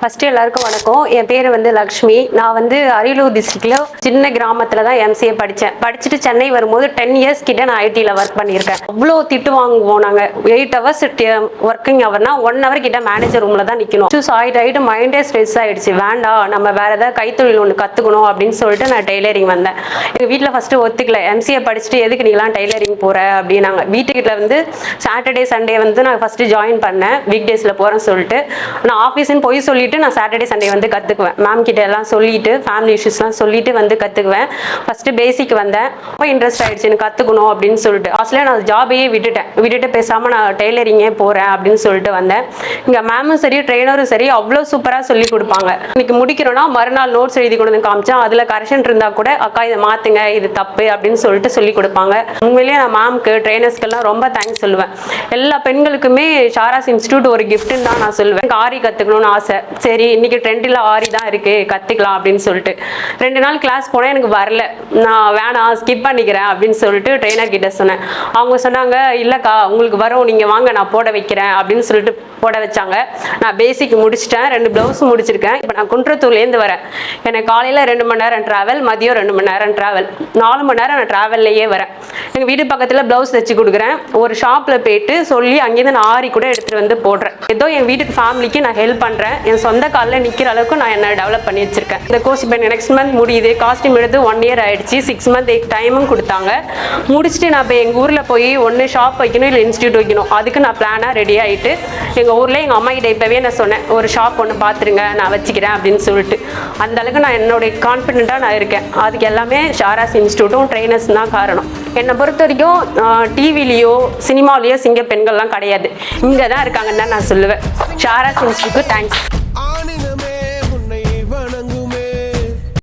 First எல்லாருக்கும் வணக்கம். என் பேர் வந்து லக்ஷ்மி. நான் வந்து அரியலூர் டிஸ்ட்ரிக்ட்ல சின்ன கிராமத்துல தான் எம்சிஏ படித்தேன் படிச்சுட்டு சென்னை வரும்போது டென் இயர்ஸ் கிட்ட நான் ஐடியில் ஒர்க் பண்ணியிருக்கேன். அவ்வளோ திட்டு வாங்குவோம் நாங்கள் எயிட் ஹவர்ஸ் ஒர்க்கிங் ஹவர்னா ஒன் ஹவர் கிட்ட மேனேஜர் ரூமில் தான் நிற்கணும் சூஸ் ஆகிட்டு ஆகிட்டு மைண்டே ஸ்ட்ரெஸ் ஆயிடுச்சு. வேண்டாம் நம்ம வேற ஏதாவது கைத்தொழில் ஒன்று கற்றுக்கணும் அப்படின்னு சொல்லிட்டு நான் டெய்லரிங் வந்தேன். எங்கள் வீட்டில் ஃபஸ்ட்டு ஒத்துக்கல. எம்சிஏ படிச்சுட்டு எதுக்கு நீங்களாம் டெய்லரிங் போகிற அப்படின்னாங்க. வீட்டுக்கிட்ட வந்து சாட்டர்டே சண்டே வந்து நான் ஃபஸ்ட்டு ஜாயின் பண்ணேன். வீக் டேஸில் போகிறேன்னு சொல்லிட்டு. நான் ஆஃபீஸ்னு போய் சொல்லிட்டு நான் சாட்டர்டே சண்டே வந்து கற்றுக்குவேன் மேம் கிட்ட எல்லாம் சொல்லிட்டு ஃபேமிலி இஷ்யூஸ்லாம் சொல்லிட்டு வந்து கற்றுக்குவேன் ஃபஸ்ட்டு பேசிக் வந்தேன். ரொம்ப இன்ட்ரெஸ்ட் ஆகிடுச்சு எனக்கு கற்றுக்கணும் அப்படின்னு சொல்லிட்டு. ஆக்சுவலாக நான் ஜாபையே விட்டுட்டேன். விட்டுட்டு பேசாமல் நான் டெய்லரிங்கே போகிறேன் அப்படின்னு சொல்லிட்டு வந்தேன். இங்கே மேமும் சரி ட்ரெயினரும் சரி அவ்வளோ சூப்பராக சொல்லி கொடுப்பாங்க. இன்னைக்கு முடிக்கிறோன்னா மறுநாள் நோட்ஸ் எழுதி கொண்டு வந்து காமிச்சேன். அதில் கரெக்ஷன் இருந்தால் கூட அக்கா இதை மாற்றுங்க இது தப்பு அப்படின்னு சொல்லிட்டு சொல்லி கொடுப்பாங்க. உண்மையிலேயே நான் மேம்க்கு ட்ரெயினர்ஸ்க்கெல்லாம் ரொம்ப தேங்க்ஸ் சொல்லுவேன். எல்லா பெண்களுக்குமே ஷாராஸ் இன்ஸ்டியூட் ஒரு கிஃப்ட்டுன்னு தான் நான் சொல்லுவேன். ஆரி கற்றுக்கணும்னு ஆசை. சரி இன்றைக்கி ட்ரெண்டில் ஆரி தான் இருக்குது கற்றுக்கலாம் அப்படின்னு சொல்லிட்டு. ரெண்டு நாள் கிளாஸ் போனேன் எனக்கு வரல. நான் வேணாம் ஸ்கிப் பண்ணிக்கிறேன் அப்படின்னு சொல்லிட்டு ட்ரெயினர் கிட்ட சொன்னேன். அவங்க சொன்னாங்க இல்லைக்கா உங்களுக்கு வரும் நீங்கள் வாங்க நான் போட வைக்கிறேன் அப்படின்னு சொல்லிட்டு போட வச்சாங்க. நான் பேசிக் முடிச்சிட்டேன் ரெண்டு ப்ளவுஸ் முடிச்சிருக்கேன். இப்போ நான் குன்றத்தூர்லேருந்து வரேன். எனக்கு காலையில் ரெண்டு மணி நேரம் ட்ராவல் மதியம் ரெண்டு மணி நேரம் ட்ராவல் நாலு மணி நேரம் நான் ட்ராவல்லையே வரேன். எங்கள் வீடு பக்கத்தில் ப்ளவுஸ் தைச்சு கொடுக்குறேன். ஒரு ஷாப்பில் போயிட்டு சொல்லி அங்கேருந்து நான் ஆரி கூட எடுத்துகிட்டு வந்து போடுறேன். ஏதோ என் வீட்டு ஃபேமிலிக்கு நான் ஹெல்ப் பண்ணுறேன் என் சொந்த காலில் நிற்கிற அளவுக்கு நான் என்ன டெவலப் பண்ணி வச்சிருக்கேன். இந்த கோர்ஸ் இப்போ நெக்ஸ்ட் மந்த் முடியுது. காஸ்டியூம் எடுத்து ஒன் இயர் ஆயிடுச்சு. சிக்ஸ் மந்த் டைமும் கொடுத்தாங்க. முடிச்சுட்டு நான் இப்போ எங்கள் ஊரில் போய் ஒன்று ஷாப் வைக்கணும் இல்லை இன்ஸ்டியூட் வைக்கணும். அதுக்கு நான் பிளானாக ரெடி ஆகிட்டு எங்கள் ஊரில் எங்கள் அம்மா கிட்ட இப்போவே நான் சொன்னேன் ஒரு ஷாப் ஒன்று பார்த்துருங்க நான் வச்சுக்கிறேன் அப்படின்னு சொல்லிட்டு. அந்த அளவுக்கு நான் என்னுடைய கான்ஃபிடென்ட்டாக நான் இருக்கேன். அதுக்கு எல்லாமே ஷாராஸ் இன்ஸ்டியூட்டும் ட்ரைனர்ஸ் தான் காரணம். என்னை பொறுத்த வரைக்கும் டிவிலேயோ சினிமாலேயோ சிங்க பெண்கள்லாம் கிடையாது. இங்கே தான் இருக்காங்கன்னு தான் நான் சொல்லுவேன். சாரா இன்ஸ்டியூட்க்கு தேங்க்ஸ்